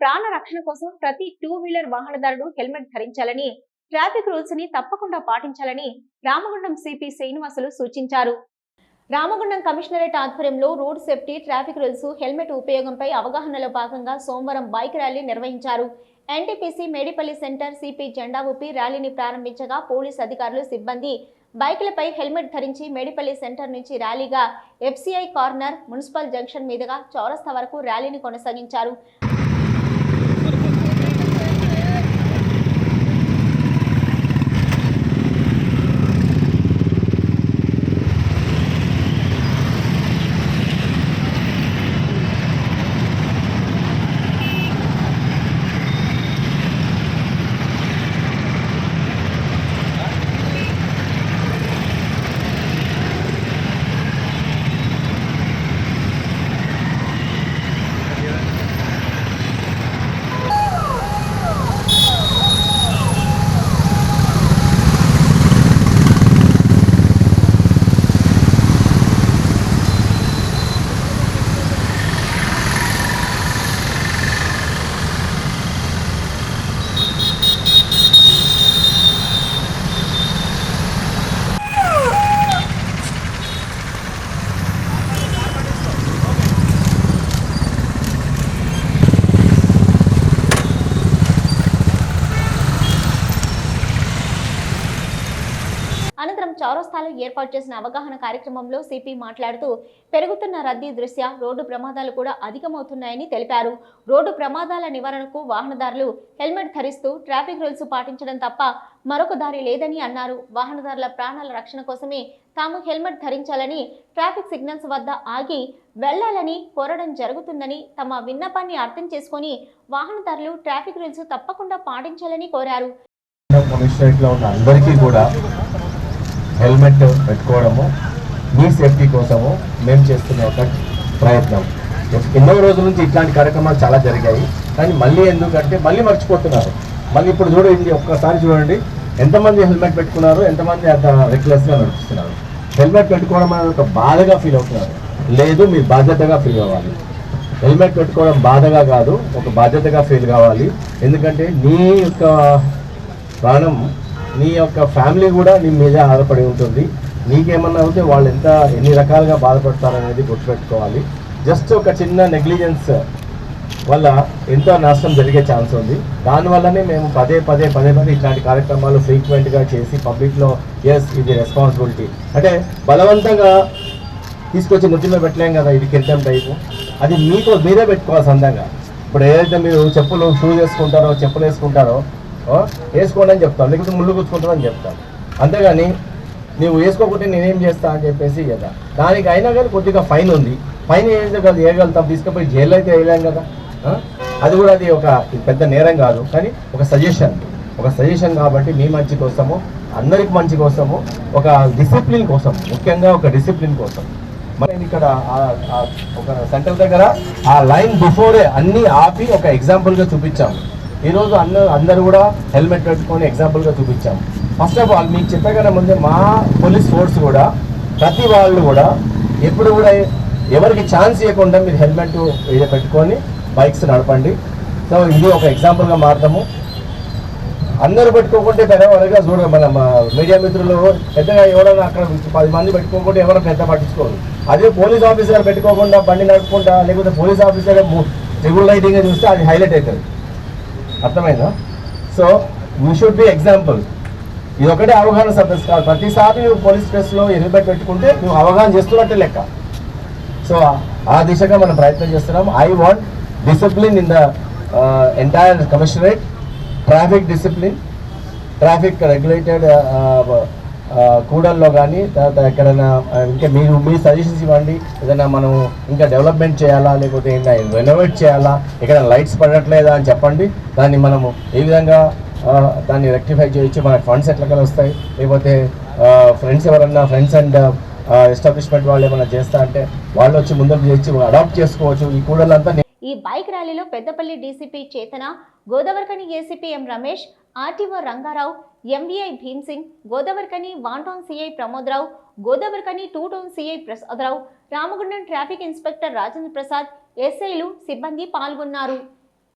ప్రాణ రక్షణ కోసం ప్రతి టూ వీలర్ వాహనదారుడు హెల్మెట్ ధరించాలని ట్రాఫిక్ రూల్స్ని తప్పకుండా పాటించాలని రామగుండం సిపి శ్రీనివాసులు సూచించారు. రామగుండం కమిషనరేట్ ఆధ్వర్యంలో road safety traffic rules helmet ఉపయోగంపై అవగాహనలో భాగంగా సోమవారం బైక్ ర్యాలీ నిర్వహించారు. ఎన్టీపీసీ మేడిపల్లి సెంటర్ సిపి జెండా ఊపి ర్యాలీని ప్రారంభించగా పోలీస్ అధికారులు సిబ్బంది బైకులపై హెల్మెట్ ధరించి మేడిపల్లి సెంటర్ నుంచి ర్యాలీగా ఎఫ్సిఐ కార్నర్ మున్సిపల్ జంక్షన్ మీదుగా చౌరస్తా వరకు ర్యాలీని కొనసాగించారు. చౌరస్తాలో ఏర్పాటు చేసిన అవగాహన కార్యక్రమంలో సిపి మాట్లాడుతూ పెరుగుతున్న రద్దీ దృష్ట్యా రోడ్డు ప్రమాదాలు కూడా అధికమవుతున్నాయని తెలిపారు. రోడ్డు ప్రమాదాల నివారణకు వాహనదారులు హెల్మెట్ ధరిస్తూ ట్రాఫిక్ రూల్స్ పాటించడం తప్ప మరొక దారి లేదని అన్నారు. వాహనదారుల ప్రాణాల రక్షణ కోసమే తాము హెల్మెట్ ధరించాలని ట్రాఫిక్ సిగ్నల్స్ వద్ద ఆగి వెళ్ళాలని కోరడం జరుగుతుందని తమ విన్నపాన్ని అర్థం చేసుకొని వాహనదారులు ట్రాఫిక్ రూల్స్ తప్పకుండా పాటించాలని కోరారు. ఉన్న అందరికీ కూడా హెల్మెట్ పెట్టుకోవడము మీ సేఫ్టీ కోసము మేము చేస్తున్న ఒక ప్రయత్నం. ఎన్నో రోజుల నుంచి ఇట్లాంటి కార్యక్రమాలు చాలా జరిగాయి. కానీ మళ్ళీ ఎందుకంటే మళ్ళీ మర్చిపోతున్నారు. మళ్ళీ ఇప్పుడు చూడండి ఒక్కసారి చూడండి. ఎంతమంది హెల్మెట్ పెట్టుకున్నారు ఎంతమంది అంత రెక్లెస్గా నడుస్తున్నారు హెల్మెట్ పెట్టుకోవడం అనేది ఒక బాధగా ఫీల్ అవుతున్నారు. లేదు మీరు బాధ్యతగా ఫీల్ అవ్వాలి. హెల్మెట్ పెట్టుకోవడం బాధగా కాదు ఒక బాధ్యతగా ఫీల్ కావాలి. ఎందుకంటే నీ యొక్క ప్రాణం నీ యొక్క ఫ్యామిలీ కూడా నీ మీద ఆధారపడి ఉంటుంది. నీకేమన్నా అవుతే వాళ్ళు ఎంత ఎన్ని రకాలుగా బాధపడతారనేది గుర్తుపెట్టుకోవాలి. జస్ట్ ఒక చిన్న నెగ్లిజెన్స్ వల్ల ఎంతో నష్టం జరిగే ఛాన్స్ ఉంది. దానివల్లనే మేము పదే పదే పదే పదే ఇట్లాంటి కార్యక్రమాలు ఫ్రీక్వెంట్గా చేసి పబ్లిక్లో ఎస్ ఇది రెస్పాన్సిబిలిటీ అంటే బలవంతంగా తీసుకొచ్చి నెత్తిలో పెట్టలేం కదా ఇది కిందం టైపు. అది మీకు మీరే పెట్టుకోవాలి సొంతంగా ఇప్పుడు ఏదైతే మీరు చెప్పులు షూ చేసుకుంటారో చెప్పులు వేసుకుంటారో వేసుకోండి అని చెప్తాను. లేకపోతే ముళ్ళు కూర్చుకుంటారు చెప్తాను. అంతేగాని నువ్వు వేసుకోకుంటే నేనేం చేస్తా అని చెప్పేసి కదా దానికి అయినా కానీ కొద్దిగా ఫైన్ ఉంది. ఫైన్ ఏం కాదు వేయగలుగుతాం తీసుకుపోయి జైలు అయితే వేయలేం కదా? అది కూడా అది ఒక పెద్ద నేరం కాదు. కానీ ఒక సజెషన్ ఒక సజెషన్ కాబట్టి మీ మంచి కోసము అందరికి మంచి కోసము ఒక డిసిప్లిన్ కోసం ముఖ్యంగా ఒక డిసిప్లిన్ కోసం. మరి ఇక్కడ ఒక సెంటర్ దగ్గర ఆ లైన్ బిఫోరే అన్నీ ఆపి ఒక ఎగ్జాంపుల్గా చూపించాము ఈరోజు అన్న అందరూ కూడా హెల్మెట్ పెట్టుకొని ఎగ్జాంపుల్గా చూపించాము ఫస్ట్ ఆఫ్ ఆల్ మీకు చెప్పగానే ముందే మా పోలీస్ ఫోర్స్ కూడా ప్రతి వాళ్ళు కూడా ఎప్పుడు కూడా ఎవరికి ఛాన్స్ ఇవ్వకుండా మీరు హెల్మెట్ పెట్టుకొని బైక్స్ నడపండి. సో ఇది ఒక ఎగ్జాంపుల్గా మారుతాము అందరూ పెట్టుకోకుంటే పెద్దవాళ్ళుగా చూడ మన మీడియా మిత్రులు పెద్దగా ఎవరైనా అక్కడ పది మంది పెట్టుకోకుంటే ఎవరైనా పెద్ద పట్టించుకోరు. అదే పోలీస్ ఆఫీసర్ పెట్టుకోకుండా బండి నడుపుకుంటా లేకపోతే పోలీస్ ఆఫీసర్ ట్రిబుల్ లైటింగ్ చూస్తే అది హైలైట్ అవుతుంది. అర్థమైందా? So you should be example ఇది ఒకటే అవగాహన సదస్సు కాదు. ప్రతిసారి నువ్వు పోలీస్ స్టేషన్లో హెల్మెట్ పెట్టుకుంటే నువ్వు అవగాహన చేస్తున్నట్టే లెక్క. సో ఆ దిశగా మనం ప్రయత్నం చేస్తున్నాం. I want discipline in the entire commissionerate traffic discipline traffic regulated కూడల్లో కానీ తర్వాత ఎక్కడైనా ఇంకా మీరు మీ సజెషన్స్ ఇవ్వండి. ఏదైనా మనం ఇంకా డెవలప్మెంట్ చేయాలా లేకపోతే ఏంటో రెనోవేట్ చేయాలా ఎక్కడ లైట్స్ పడట్లేదా అని చెప్పండి. దాన్ని మనము ఏ విధంగా దాన్ని రెక్టిఫై చేయొచ్చు మనకి ఫండ్స్ ఎట్లా వస్తాయి లేకపోతే ఫ్రెండ్స్ ఎవరన్నా ఫ్రెండ్స్ అండ్ ఎస్టాబ్లిష్మెంట్ వాళ్ళు ఏమైనా చేస్తా అంటే వాళ్ళు వచ్చి ముందుకు చేసి అడాప్ట్ చేసుకోవచ్చు. ఈ కూడలంతా ఈ బైక్ ర్యాలీలో Peddapalli DCP Chetana Godavarikhani ACP M Ramesh RTO Rangarao MVI Bhim Singh Godavarikhani one town CI Pramodrao Godavarikhani two town CI Prasadarao Ramagundam traffic inspector Rajendra Prasad ఎస్ఐలు సిబ్బంది పాల్గొన్నారు.